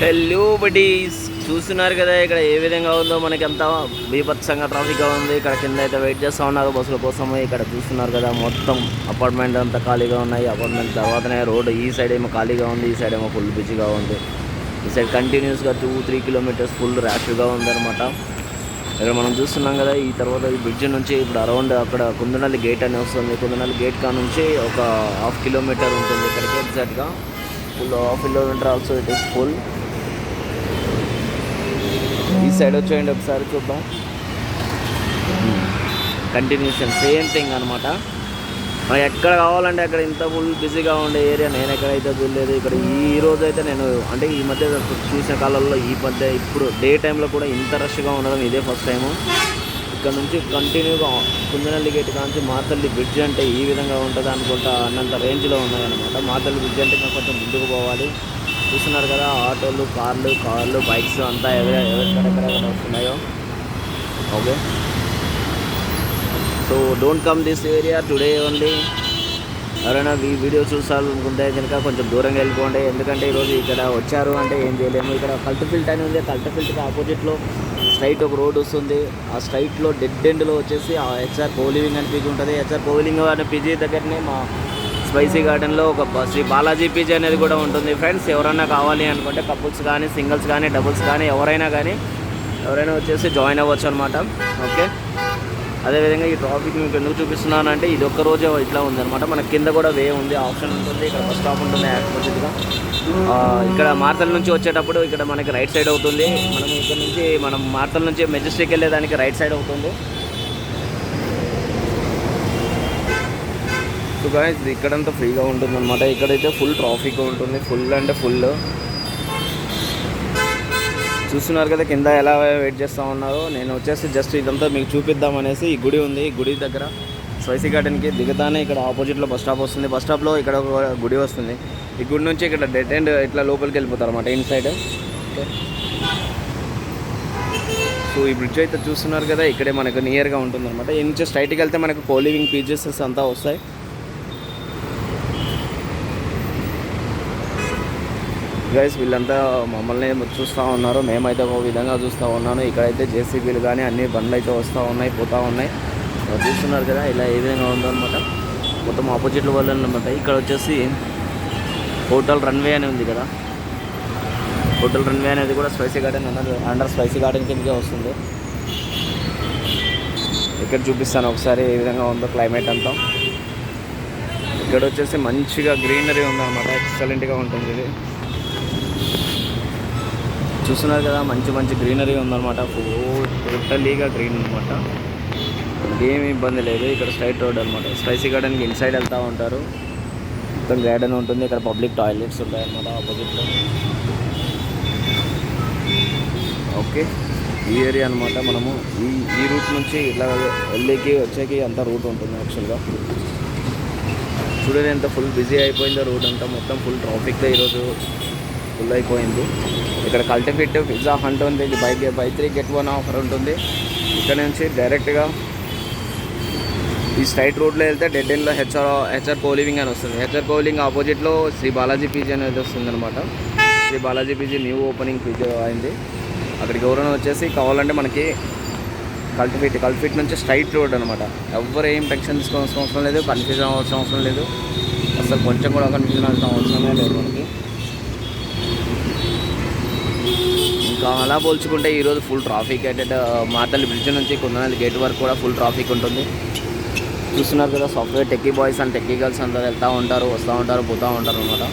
Hello buddies చూస్తున్నారు కదా ఇక్కడ ఏ విధంగా ఉందో మనకి ఎంత బీభత్సంగా ట్రాఫిక్గా ఉంది. ఇక్కడ కింద అయితే వెయిట్ చేస్తూ ఉన్నారు బస్సుల కోసం ఇక్కడ చూస్తున్నారు కదా మొత్తం అపార్ట్మెంట్ అంతా ఖాళీగా ఉన్నాయి. అపార్ట్మెంట్ తర్వాతనే రోడ్డు ఈ సైడ్ ఏమో ఖాళీగా ఉంది ఈ సైడ్ ఏమో ఫుల్ బిజీగా ఉంది. ఈ సైడ్ కంటిన్యూస్గా టూ త్రీ కిలోమీటర్స్ ఫుల్ ర్యాష్గా ఉందన్నమాట. ఇక్కడ మనం చూస్తున్నాం కదా ఈ తర్వాత ఈ బ్రిడ్జ్ నుంచి ఇప్పుడు అరౌండ్ అక్కడ కుందనల్లి గేట్ అని వస్తుంది. కుందనల్లి గేట్ కా నుంచి ఒక హాఫ్ కిలోమీటర్ ఉంటుంది. ఇక్కడికి ఎగ్జాక్ట్గా full half kilometre also it is full side వచ్చేయండి ఒకసారి చూద్దాం. కంటిన్యూషన్ సేమ్ థింగ్ అనమాట ఎక్కడ కావాలంటే అక్కడ ఇంత ఫుల్ బిజీగా ఉండే ఏరియా నేను ఎక్కడైతే చూడలేదు ఇక్కడ ఈ రోజు అయితే నేను అంటే ఈ మధ్య చూసిన కాలంలో ఈ మధ్య ఇప్పుడు డే టైంలో కూడా ఇంత రష్గా ఉండడం ఇదే ఫస్ట్ టైము ఇక్కడ నుంచి కంటిన్యూగా కుందనల్లి గేట్ కాంచి మాతల్లి బ్రిడ్జ్ అంటే ఈ విధంగా ఉంటుంది అనుకుంటా అన్నంత రేంజ్లో ఉన్నాయన్నమాట మాతల్లి బ్రిడ్జ్ అంటే ఇంకా కొంచెం ముందుకు పోవాలి. చూస్తున్నారు కదా ఆటోలు కార్లు కార్లు బైక్స్ అంతా ఎవరి ఎవరికడెక్కడ వస్తున్నాయో. Okay. So don't come this area today only ఎవరైనా ఈ వీడియో చూసాలనుకుంటే కనుక కొంచెం దూరంగా వెళ్ళిపోండి. ఎందుకంటే ఈరోజు ఇక్కడ వచ్చారు అంటే ఏం చేయలేము. ఇక్కడ కల్టఫిల్ట్ అని ఉంది. కల్టఫిల్ట్కి ఆపోజిట్లో స్ట్రైట్ ఒక రోడ్ వస్తుంది. ఆ స్ట్రైట్లో డెడ్ ఎండ్లో వచ్చేసి ఆ హెచ్ఆర్ కోలివింగ్ అని పీజీ ఉంటుంది. హెచ్ఆర్ కోలివింగ్ అనే పీజీ దగ్గరనే మా స్పైసీ గార్డెన్లో ఒక శ్రీ బాలాజీ పీజీ అనేది కూడా ఉంటుంది. ఫ్రెండ్స్ ఎవరైనా కావాలి అనుకుంటే కపుల్స్ కానీ సింగిల్స్ కానీ డబుల్స్ కానీ ఎవరైనా కానీ ఎవరైనా వచ్చేసి జాయిన్ అవ్వచ్చు అనమాట ఓకే? అదేవిధంగా ఈ ట్రాఫిక్ మీకు ఎందుకు చూపిస్తున్నాను అంటే ఇది ఒక్క రోజే ఇట్లా ఉందన్నమాట. మన కింద కూడా వే ఉంది ఆప్షన్ ఉంటుంది ఇక్కడ బస్ స్టాప్ ఉంటుంది యాక్సిడెంట్గా. ఇక్కడ మార్తల నుంచి వచ్చేటప్పుడు ఇక్కడ మనకి రైట్ సైడ్ అవుతుంది. మనం ఇక్కడ నుంచి మనం మార్తల నుంచి మెజెస్టిక్ వెళ్ళేదానికి రైట్ సైడ్ అవుతుంది. సో గాయస్ ఇక్కడంతా ఫ్రీగా ఉంటుంది అనమాట ఇక్కడైతే ఫుల్ ట్రాఫిక్ ఉంటుంది. ఫుల్ అంటే ఫుల్ చూస్తున్నారు కదా కింద ఎలా వెయిట్ చేస్తూ ఉన్నారో. నేను వచ్చేసి జస్ట్ ఇదంతా మీకు చూపిద్దామనేసి ఈ గుడి ఉంది. ఈ గుడి దగ్గర స్పైసీ గార్డెన్కి దిగుతానే ఇక్కడ ఆపోజిట్లో బస్ స్టాప్ వస్తుంది. బస్ స్టాప్లో ఇక్కడ ఒక గుడి వస్తుంది. ఈ గుడి నుంచి ఇక్కడ డెడ్ అండ్ ఇట్లా లోపలికి వెళ్ళిపోతారు అనమాట ఇన్ సైడ్ సో ఈ బ్రిడ్జ్ అయితే చూస్తున్నారు కదా ఇక్కడే మనకు నియర్గా ఉంటుంది అనమాట ఈ నుంచి స్ట్రైట్కి వెళ్తే మనకు కోలివింగ్ పీజెస్ అంతా వస్తాయి. గైస్ వీళ్ళంతా మమ్మల్ని చూస్తూ ఉన్నారు. మేమైతే ఒక విధంగా చూస్తూ ఉన్నాను. ఇక్కడైతే జేసీబీలు కానీ అన్ని బండ్లు అయితే వస్తూ ఉన్నాయి పోతూ ఉన్నాయి. చూస్తున్నారు కదా ఇలా ఏ విధంగా ఉందన్నమాట. మొత్తం ఆపోజిట్లు వాళ్ళు అనమాట ఇక్కడ వచ్చేసి హోటల్ రన్వే అని ఉంది కదా. హోటల్ రన్వే అనేది కూడా స్పైసీ గార్డెన్ అన్నది అండర్ స్పైసీ గార్డెన్ కిందకే వస్తుంది. ఇక్కడ చూపిస్తాను ఒకసారి ఏ విధంగా ఉందో క్లైమేట్ అంతా. ఇక్కడ వచ్చేసి మంచిగా గ్రీనరీ ఉందన్నమాట. ఎక్సలెంట్గా ఉంటుంది ఇది. చూస్తున్నారు కదా మంచి మంచి గ్రీనరీ ఉందన్నమాట. టోటలీగా గ్రీన్ అనమాట ఏమి ఇబ్బంది లేదు. ఇక్కడ స్ట్రైట్ రోడ్ అనమాట స్పైసీ గార్డెన్కి ఇన్సైడ్ వెళ్తూ ఉంటారు. మొత్తం గార్డెన్ ఉంటుంది. ఇక్కడ పబ్లిక్ టాయిలెట్స్ ఉంటాయి అనమాట ఆపోజిట్లో ఓకే ఈ ఏరియా అనమాట మనము ఈ ఈ రూట్ నుంచి ఇట్లా వెళ్ళేకి వచ్చేకి అంత రూట్ ఉంటుంది యాక్చువల్గా చూడండి ఎంత ఫుల్ బిజీ అయిపోయిందో రోడ్ అంతా. మొత్తం ఫుల్ ట్రాఫిక్తో ఈరోజు ఫుల్ అయిపోయింది ఇక్కడ కల్టిఫిట్ పిజ్జా హంట్ ఉంది ఇది buy buy three get one offer ఉంటుంది. ఇక్కడ నుంచి డైరెక్ట్గా ఈ స్ట్రైట్ రోడ్లో వెళ్తే డెడ్ ఎండ్లో హెచ్ఆర్ హెచ్ఆర్ కోలివింగ్ అని వస్తుంది. హెచ్ఆర్ కోలివింగ్ ఆపోజిట్లో శ్రీ బాలాజీ పీజీ అనేది వస్తుంది అనమాట Sri Balaji PG new opening PG అయింది. అక్కడికి ఎవరైనా వచ్చేసి కావాలంటే మనకి కల్టిఫిట్ కల్టిఫిట్ నుంచి స్ట్రైట్ రోడ్ అనమాట ఎవరు ఏం టెన్షన్ తీసుకోవాల్సిన అవసరం లేదు కన్ఫ్యూజన్ అవ్వాల్సిన అవసరం లేదు. అసలు కొంచెం కూడా కన్ఫ్యూజన్ అవ్వాల్సిన అవసరమే లేదు మనకి. ఇంకా అలా పోల్చుకుంటే ఈరోజు ఫుల్ ట్రాఫిక్ అంటే మాతల్లి బ్రిడ్జ్ నుంచి కొందనాలి గేట్ వరకు కూడా ఫుల్ ట్రాఫిక్ ఉంటుంది. చూస్తున్నారు కదా software techie boys and techie girls అంతా వెళ్తూ ఉంటారు వస్తూ ఉంటారు పోతూ ఉంటారు అనమాట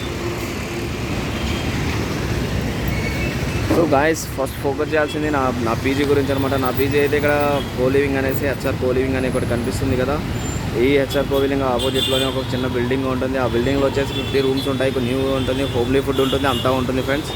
సో గాయస్ ఫస్ట్ ఫోకస్ చేయాల్సింది నా నా పీజీ గురించి అనమాట నా పీజీ అయితే ఇక్కడ కోలివింగ్ అనేసి హెచ్ఆర్ కోలివింగ్ అని ఒకటి కనిపిస్తుంది కదా. ఈ హెచ్ఆర్ కోలివింగ్ ఆపోజిట్లోనే ఒక చిన్న బిల్డింగ్ ఉంటుంది. ఆ బిల్డింగ్లో వచ్చేసి ఫిఫ్టీ రూమ్స్ ఉంటాయి. న్యూ ఉంటుంది హోమ్లీ ఫుడ్ ఉంటుంది అంతా ఉంటుంది ఫ్రెండ్స్